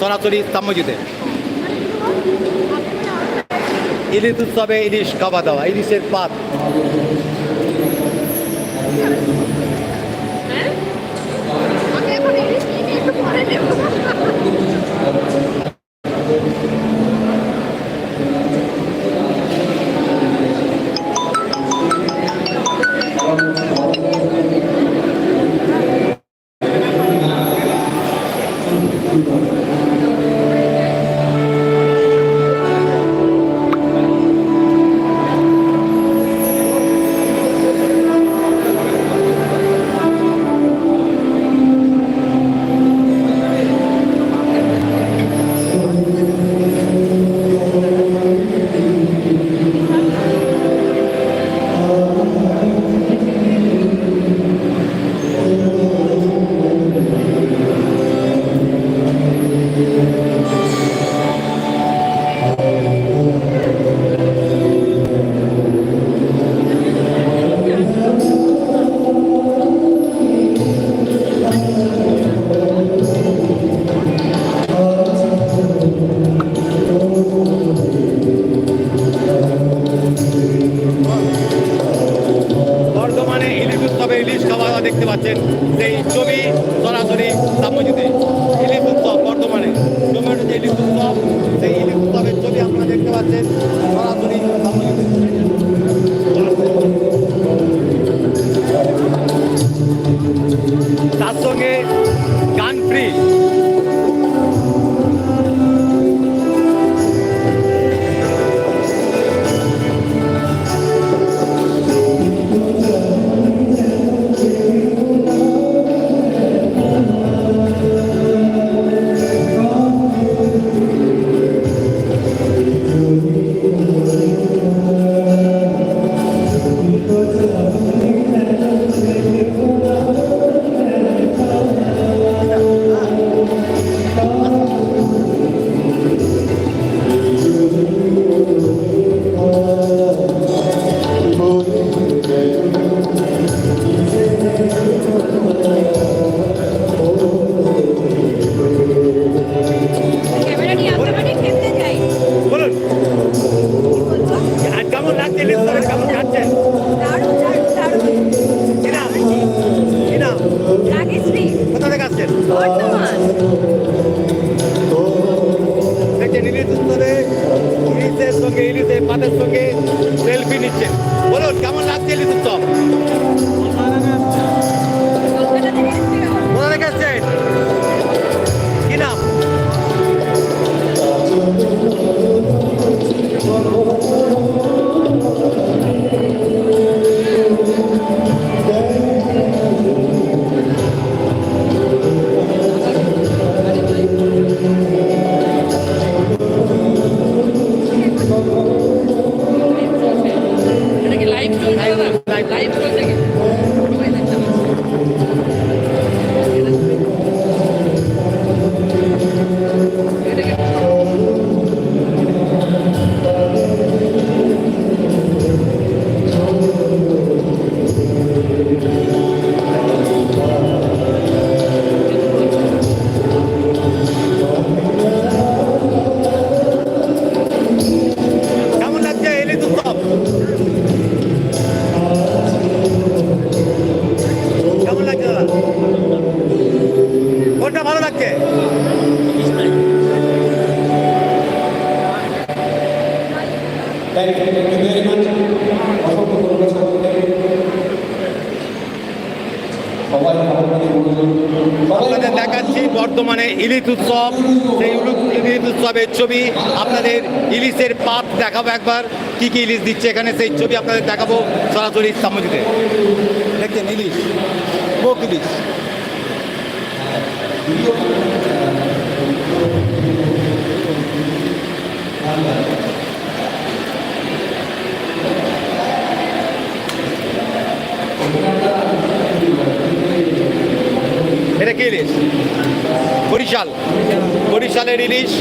সনাতনী মসজিদে ইলিশ উৎসবে ইলিশ খাওয়া দাওয়া ইলিশের পাত। বর্তমানে ইলিশ উৎসব, সেই ইলিশ উৎসবের ছবি আপনাদের ইলিশের পাপ দেখাবো একবার কি কি ইলিশ দিচ্ছে এখানে, সেই ছবি আপনাদের দেখাবো সরাসরি সামুদ্রিতে দেখছেন ইলিশ বোক ইলিশ Thank you. সালের ইলিশ।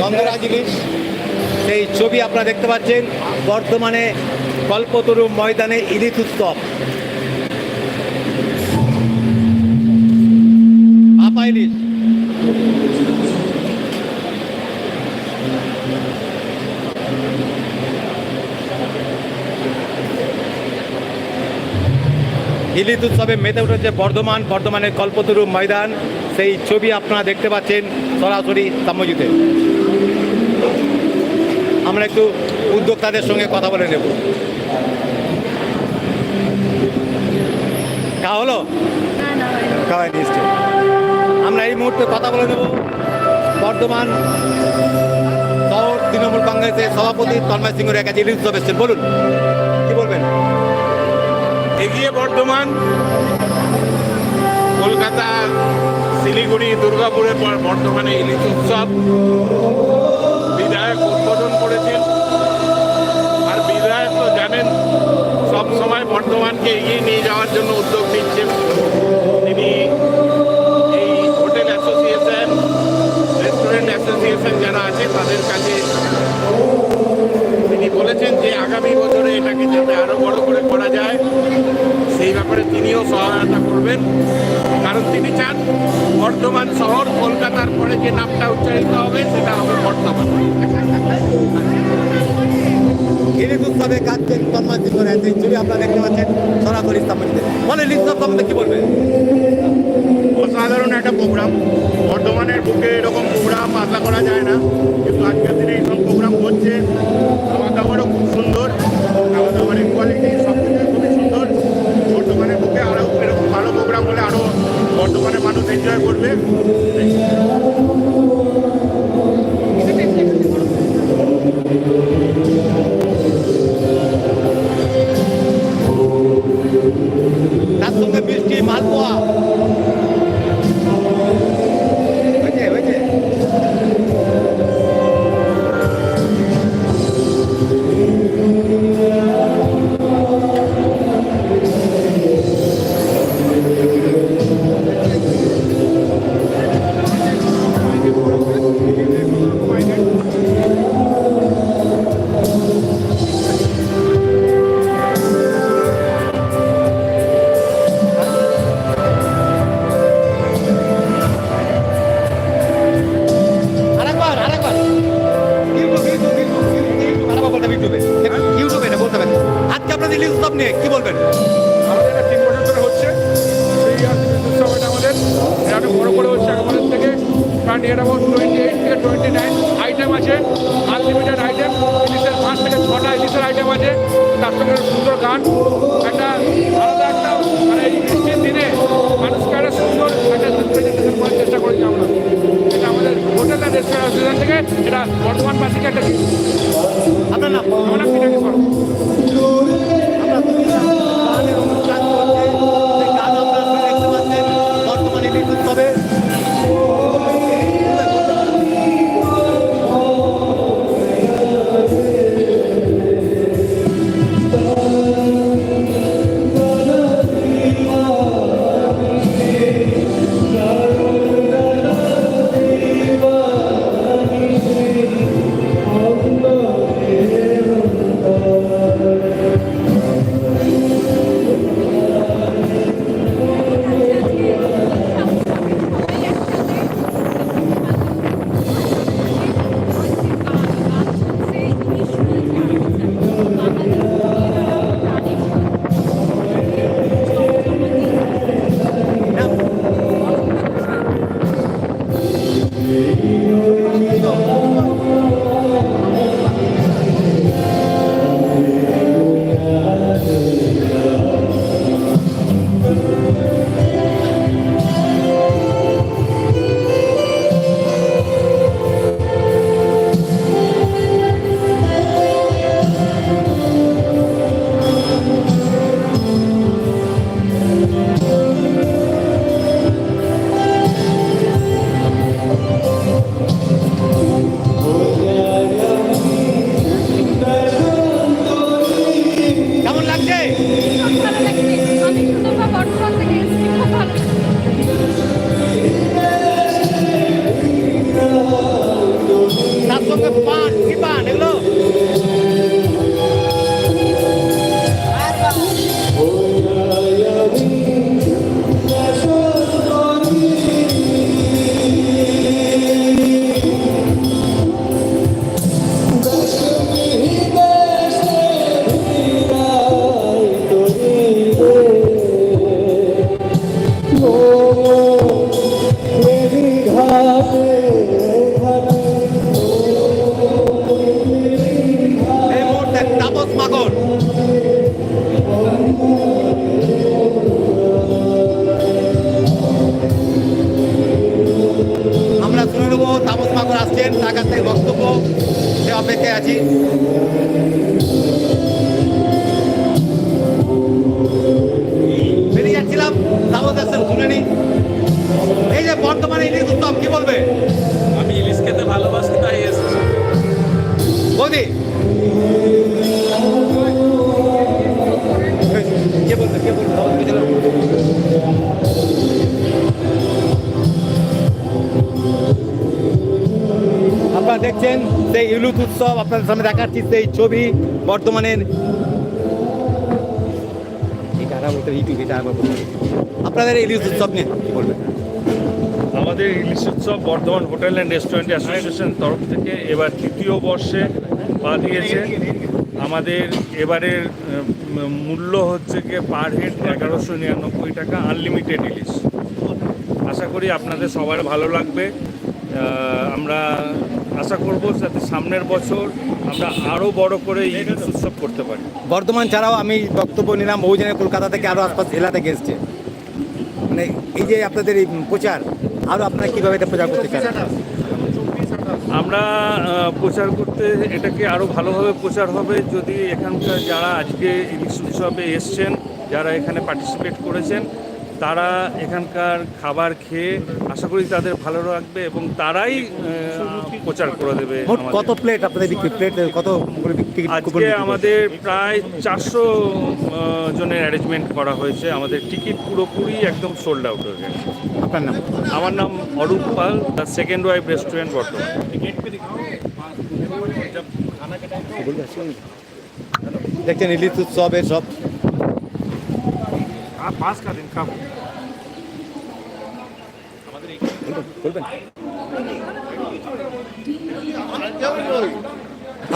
গন্ধরাজ ইলিশ সেই ছবি আপনারা দেখতে পাচ্ছেন। বর্তমানে কল্পতরু ময়দানে ইলিশ উৎসব। ইলিশ উৎসবে মেতে উঠেছে বর্ধমান, বর্ধমানের কল্পতরু ময়দান। সেই ছবি আপনারা দেখতে পাচ্ছেন সরাসরি সাম্যজিতে। আমরা একটু উদ্যোক্তাদের সঙ্গে কথা বলে নেব। হলো? আমরা এই মুহূর্তে কথা বলে নেব বর্ধমান তৃণমূল কংগ্রেসের সভাপতি তন্ময় ইলিশ উৎসব এসছেন। বলুন। এগিয়ে বর্ধমান, কলকাতা, শিলিগুড়ি দুর্গাপুরের পর বর্ধমানে ইলিশ উৎসব। বিধায়ক উদ্বোধন করেছেন। আর বিধায়ক তো জানেন, সব সময় বর্ধমানকে এগিয়ে নিয়ে যাওয়ার জন্য উদ্যোগ নিচ্ছেন তিনি। এই হোটেল অ্যাসোসিয়েশন, রেস্টুরেন্ট অ্যাসোসিয়েশন যারা আছে, তাদের কাছে সিংহের সেই ছবি আপনারা দেখতে পাচ্ছেন, সরাসরি সাম্যজিতে বলে উৎসব সম্বন্ধে কি বলবেন অসাধারণ একটা প্রোগ্রাম। বর্ধমানের বুকে এরকম প্রোগ্রাম আশা করা যায় না। কিন্তু আজকের দিনে এইসব প্রোগ্রাম হচ্ছে। খাওয়া দাওয়ারও খুব সুন্দর। খাওয়া দাওয়ার কোয়ালিটি সব খুবই সুন্দর। বর্ধমানের বুকে আরও এরকম ভালো প্রোগ্রাম হলে আরও বর্ধমানের মানুষ এনজয় করবে। তার এটা বড় করে হচ্ছে আমাদের থেকে কারণ এর টোয়েন্টি এইট থেকে টোয়েন্টি নাইন আইটেম আছে আনলিমিটেড আইটেম ইলিশের পাঁচ থেকে ছটা ইলিশের আইটেম আছে তার সঙ্গে সুন্দর গান একটা আলাদা একটা মানে এই বৃষ্টির দিনে মানুষকে একটা সুন্দর একটা প্রেজেন্টেশন করার চেষ্টা করেছি আমরা। এটা আমাদের হোটেল অ্যান্ড রেস্টুরেন্ট থেকে এটা বর্ধমানবাসীকে একটা gift। আপনার নাম? আমার নাম กับบ้านที่บ้านนึงเล সেই ইউলুত উৎসব, আপনাদের সামনে দেখাচ্ছি সেই ছবি বর্তমানের। আপনাদের ইলিশ উৎসব নিয়ে কি বলবেন? আমাদের ইলিশ উৎসব Bardhaman hotel and restaurant association তরফ থেকে এবার তৃতীয় বর্ষে পা দিয়েছে আমাদের এবারের মূল্য হচ্ছে গিয়ে পার হেড এগারোশো নিরানব্বই টাকা আনলিমিটেড ইলিশ। আশা করি আপনাদের সবার ভালো লাগবে। আমরা আশা করব যাতে সামনের বছর আমরা আরও বড় করে এই ইলিশ উৎসব করতে পারি। বর্ধমান ছাড়াও আমি বক্তব্য নিলাম বহুজনে কলকাতা থেকে আরও আশপাশ জেলা থেকে এসছে মানে এই যে আপনাদের এই প্রচার আরও আপনারা কীভাবে এটা প্রচার করতে চান? আমরা প্রচার করতে এটাকে আরও ভালোভাবে প্রচার হবে যদি এখানকার যারা আজকে ইলিশ উৎসবে এসছেন যারা এখানে পার্টিসিপেট করেছেন তারা এখানকার খাবার খেয়ে আশা করি তাদের ভালো লাগবে এবং তারাই প্রচার করে দেবে কত প্লেট আপনাদের বিক্রি? প্লেট কত আজকে আমাদের প্রায় চারশো জনের অ্যারেঞ্জমেন্ট করা হয়েছে। আমাদের টিকিট পুরোপুরি একদম সোল্ড আউট হয়ে গেছে। আপনার নাম? আমার নাম Arup Pal the second wife restaurant বর্তমান। দেখছেন ইলিশ উৎসবের সব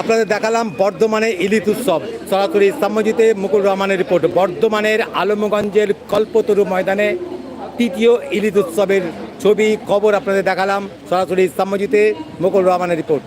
আপনাদের দেখালাম বর্ধমানে ইলিশ উৎসব। সরাসরি ইসলামজিতে মুকুল রহমানের রিপোর্ট। বর্ধমানের আলমগঞ্জের কল্পতরু ময়দানে তৃতীয় ইলিশ উৎসবের ছবি, খবর আপনাদের দেখালাম। সরাসরি ইসলামজিতে মুকুল রহমানের রিপোর্ট।